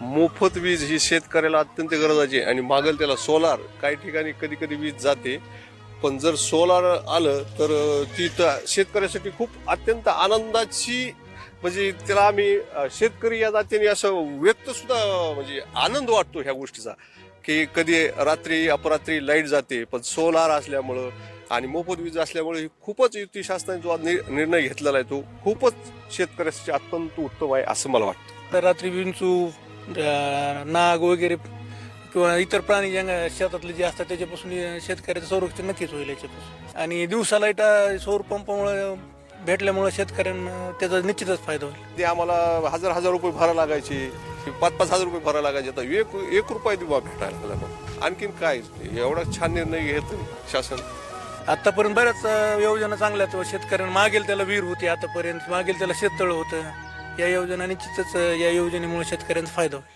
मोफत वीज ही शेतकऱ्याला अत्यंत गरजाची आहे आणि मागेल त्याला सोलार काही ठिकाणी कधी कधी वीज जाते. पण जर सोलार आलं तर ती तर शेतकऱ्यासाठी खूप अत्यंत आनंदाची म्हणजे त्याला आम्ही शेतकरी या जातीने असं व्यक्त सुद्धा म्हणजे आनंद वाटतो ह्या गोष्टीचा. की कधी रात्री अपरात्री लाइट जाते पण सोलार असल्यामुळं आणि मोफत वीज असल्यामुळे ही खूपच युती शासनाने जो नि- निर्णय घेतलेला आहे तो खूपच शेतकऱ्यासाठी अत्यंत उत्तम आहे असं मला वाटतं. तर रात्री विंचू नाग वगैरे किंवा इतर प्राणी ज्या शेतातले जे असतात त्याच्यापासून शेतकऱ्याचं संरक्षण नक्कीच होईल याच्यापासून. आणि दिवसा लाइट सौर पंपामुळे भेटल्यामुळे शेतकऱ्यांना त्याचा निश्चितच फायदा होईल. ते आम्हाला हजार हजार रुपये भरा लागायचे पाच पाच हजार रुपये भरा लागायचे. आता एक एक रुपया दिवा भेटायला मग आणखीन काय? एवढा छान निर्णय घेत शासन. आतापर्यंत बऱ्याच योजना चांगल्या शेतकऱ्यांना मागेल त्याला विहीर होती आतापर्यंत. मागेल त्याला शेततळ होतं. या योजना या योजनेमुळे शेतकऱ्यांचा फायदा होईल.